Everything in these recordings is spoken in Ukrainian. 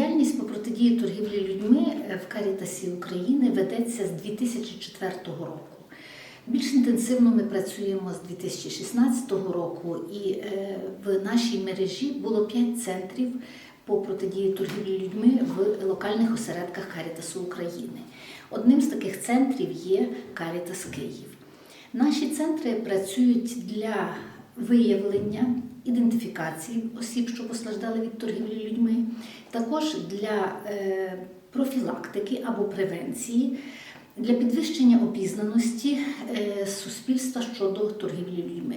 Діяльність по протидії торгівлі людьми е, в Карітасі України ведеться з 2004 року. Більш інтенсивно ми працюємо з 2016 року, і е, в нашій мережі було 5 центрів по протидії торгівлі людьми в локальних осередках Карітасу України. Одним з таких центрів є Карітас Київ. Наші центри працюють для виявлення, ідентифікації осіб, що постраждали від торгівлі людьми, також для е, профілактики або превенції, для підвищення обізнаності е, суспільства щодо торгівлі людьми.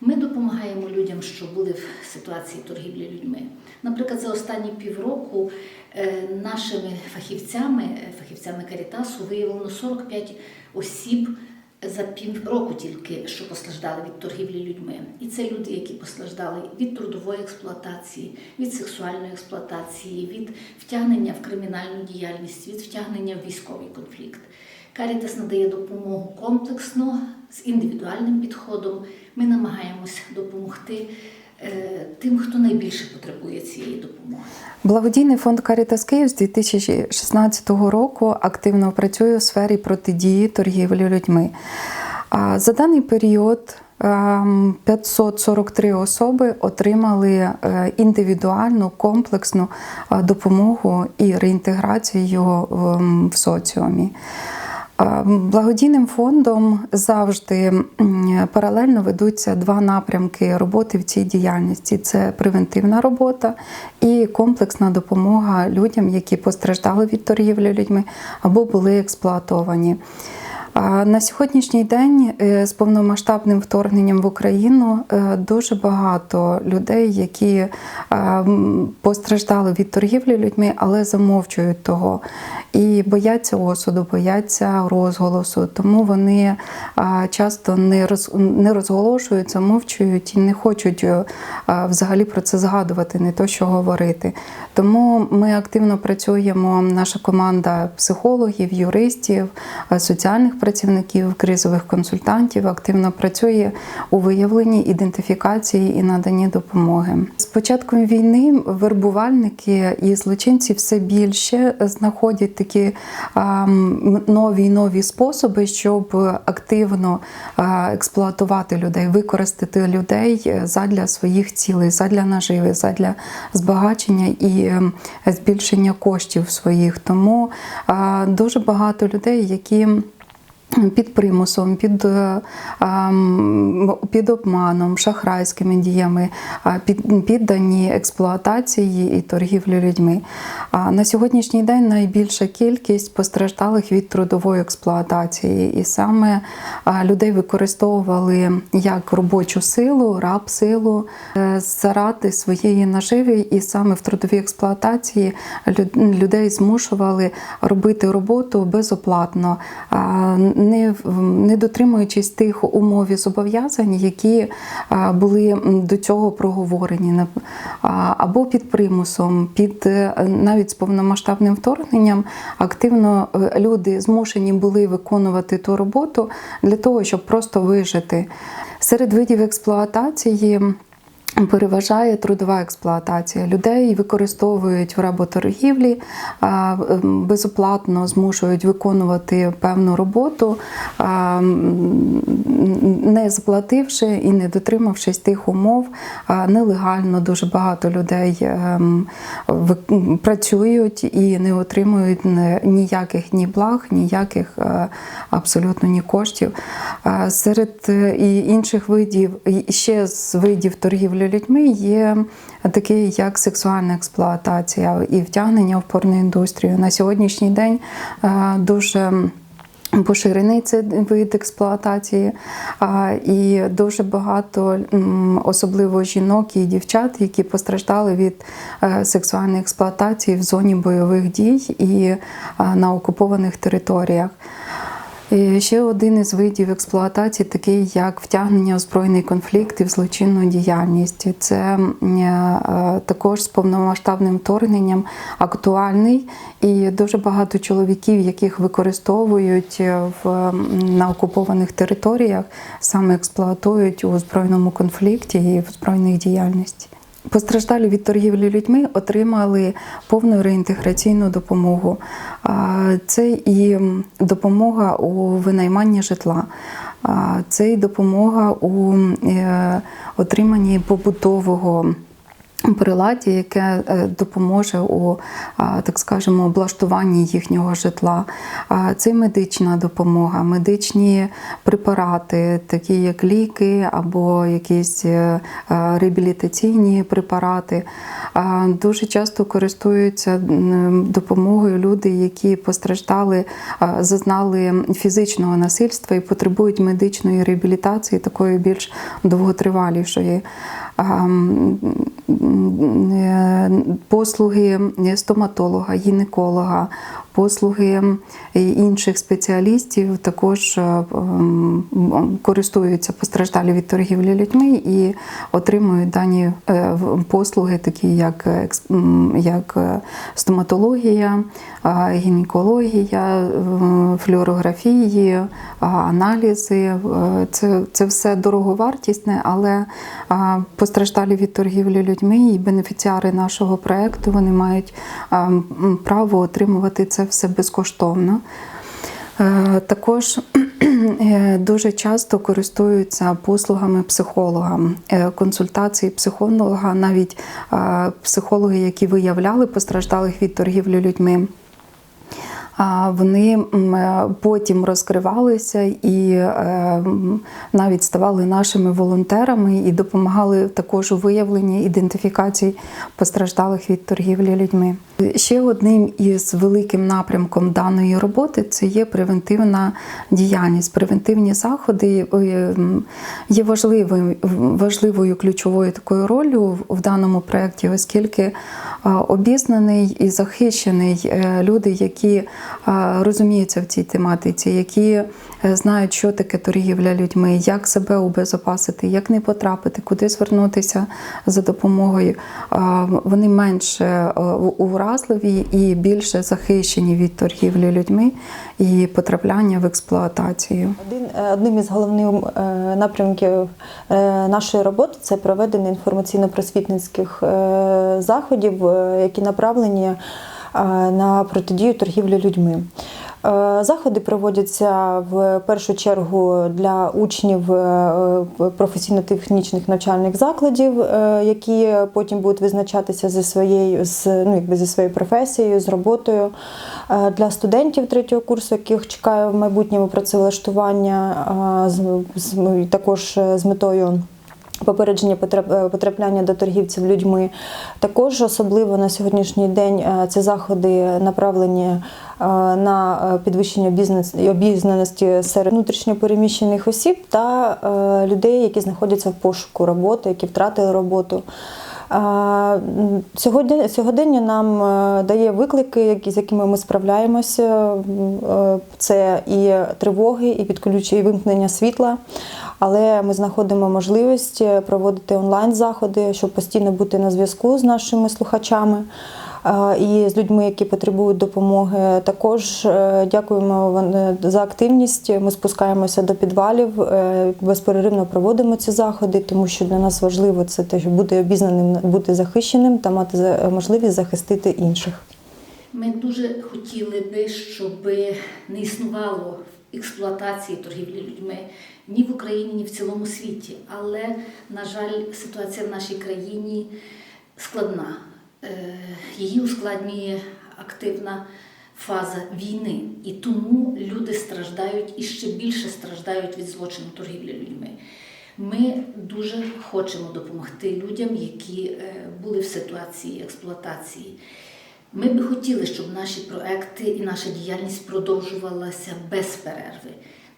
Ми допомагаємо людям, що були в ситуації торгівлі людьми. Наприклад, за останні півроку е, нашими фахівцями, фахівцями Карітасу, виявлено 45 осіб за півроку тільки, що постраждали від торгівлі людьми. І це люди, які постраждали від трудової експлуатації, від сексуальної експлуатації, від втягнення в кримінальну діяльність, від втягнення в військовий конфлікт. Карітас надає допомогу комплексно з індивідуальним підходом. Ми намагаємось допомогти тим, хто найбільше потребує цієї допомоги. Благодійний фонд Карітас Київ з 2016 року активно працює у сфері протидії торгівлі людьми. За даний період ем, 543 особи отримали е, індивідуальну комплексну е, допомогу і реінтеграцію ем, в соціумі. Благодійним фондом завжди паралельно ведуться два напрямки роботи в цій діяльності: це превентивна робота і комплексна допомога людям, які постраждали від торгівлі людьми або були експлуатовані. На сьогоднішній день е, з повномасштабним вторгненням в Україну е, дуже багато людей, які е, постраждали від торгівлі людьми, але замовчують того і бояться осуду, бояться розголосу. Тому вони часто не роз не розголошують, замовчують і не хочуть взагалі про це згадувати, не то що говорити. Тому ми активно працюємо. Наша команда психологів, юристів, соціальних працівників, кризових консультантів активно працює у виявленні ідентифікації і наданні допомоги. З початком війни вербувальники і злочинці все більше знаходять такі нові нові способи, щоб активно експлуатувати людей, використати людей задля своїх цілей, задля наживи, задля збагачення і збільшення коштів своїх. Тому дуже багато людей, які під примусом, під, е, під обманом, шахрайськими діями, під, піддані експлуатації і торгівлі людьми. На сьогоднішній день найбільша кількість постраждалих від трудової експлуатації, і саме людей використовували як робочу силу, раб силу е, заради своєї наживи, і саме в трудовій експлуатації лю- людей змушували робити роботу безоплатно. Не, не дотримуючись тих умов і зобов'язань, які були до цього проговорені, або під примусом, під е, навіть з повномасштабним вторгненням активно е, люди змушені були виконувати ту роботу для того, щоб просто вижити. Серед видів експлуатації. Переважає трудова експлуатація людей, використовують в работоргівлі, ем, безоплатно змушують виконувати певну роботу, не заплативши і не дотримавшись тих умов. Нелегально дуже багато людей ем, працюють і не отримують ніяких ні благ, ніяких е, абсолютно ні коштів. Серед е, інших видів, ще з видів торгівлі людьми є такі, як сексуальна експлуатація і втягнення в порноіндустрію. На сьогоднішній день е, дуже Поширений це вид експлуатації, і дуже багато, особливо жінок і дівчат, які постраждали від е, сексуальної експлуатації в зоні бойових дій і на окупованих територіях. І ще один із видів експлуатації, такий як втягнення у збройний конфлікт і в злочинну діяльність. Це е, також з повномасштабним вторгненням актуальний, і дуже багато чоловіків, яких використовують е, в на окупованих територіях, саме експлуатують у збройному конфлікті і в збройних діяльності. Постраждалі від торгівлі людьми отримали повну реінтеграційну допомогу. Це і допомога у винайманні житла, це і допомога у е, отриманні побутового приладдя, яке е, допоможе у так скажемо облаштуванні їхнього житла. Це медична допомога, медичні препарати, такі як ліки або якісь е, е, реабілітаційні препарати. Дуже часто користуються допомогою люди, які постраждали, зазнали фізичного насильства і потребують медичної реабілітації, такої більш довготривалішої. Е, Послуги стоматолога, гінеколога, послуги інших спеціалістів також е, користуються постраждалі від торгівлі людьми і отримують дані е, послуги, такі як, як е, стоматологія, гінекологія, флюорографії, аналізи. Це, це все дороговартісне, але постраждалі від торгівлі людьми і бенефіціари нашого проекту вони мають право отримувати це все безкоштовно. Е, Також е, дуже часто користуються послугами психолога, Е, консультації психолога, навіть психологи, які виявляли постраждалих від торгівлі людьми. Вони е, потім розкривалися і е, навіть ставали нашими волонтерами і допомагали також у виявленні ідентифікації постраждалих від торгівлі людьми. Ще одним із великим напрямком даної роботи це є превентивна діяльність. Превентивні заходи е, є важливою, важливою ключовою такою ролью в- даному проєкті, оскільки обізнаний і захищений е, люди, які розуміються в цій тематиці, які е, знають, що таке торгівля людьми, як себе убезопасити, як не потрапити, куди звернутися за допомогою. Вони менше е, уразливі і більше захищені від торгівлі людьми і потрапляння в експлуатацію. Один е, одним із головних е, напрямків е, нашої роботи це проведення інформаційно-просвітницьких е, заходів, е, які направлені е, на протидію торгівлі людьми. Е, Заходи проводяться в першу чергу для учнів е, професійно-технічних навчальних закладів, е, які потім будуть визначатися зі своєю з ну, якби зі своєю професією, з роботою. Е, Для студентів третього курсу, яких чекає в майбутньому працевлаштування, е, з- з- також е, з метою. Попередження е, потрапляння до торгівців людьми. Також особливо на сьогоднішній день е, ці заходи направлені е, на підвищення обізнан- обізнаності серед внутрішньопереміщених осіб та людей, які знаходяться в пошуку роботи, які втратили роботу. Сьогодні, сьогодення нам дає виклики, з якими ми справляємося. Це і тривоги, і підключення, і вимкнення світла. Але ми знаходимо можливість проводити онлайн-заходи, щоб постійно бути на зв'язку з нашими слухачами. е, І з людьми, які потребують допомоги, також е, дякуємо е, за активність. Ми спускаємося до підвалів, е, безперервно проводимо ці заходи, тому що для нас важливо це те, щоб бути обізнаним, бути захищеним та мати можливість захистити інших. Ми дуже хотіли би, щоб не існувало експлуатації торгівлі людьми ні в Україні, ні в цілому світі. Але, на жаль, ситуація в нашій країні складна. Е, Її ускладнює активна фаза війни. І тому люди страждають і ще більше страждають від злочину торгівлі людьми. Ми дуже хочемо допомогти людям, які е, були в ситуації експлуатації. Ми би хотіли, щоб наші проекти і наша діяльність продовжувалася без перерви.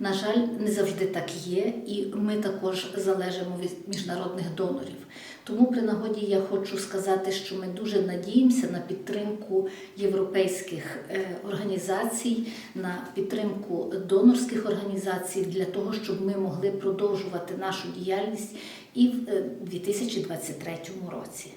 На жаль, не завжди так є, і ми також залежимо від міжнародних донорів. Тому при нагоді я хочу сказати, що ми дуже надіємося на підтримку європейських е, організацій, на підтримку донорських організацій для того, щоб ми могли продовжувати нашу діяльність і в е, 2023 році.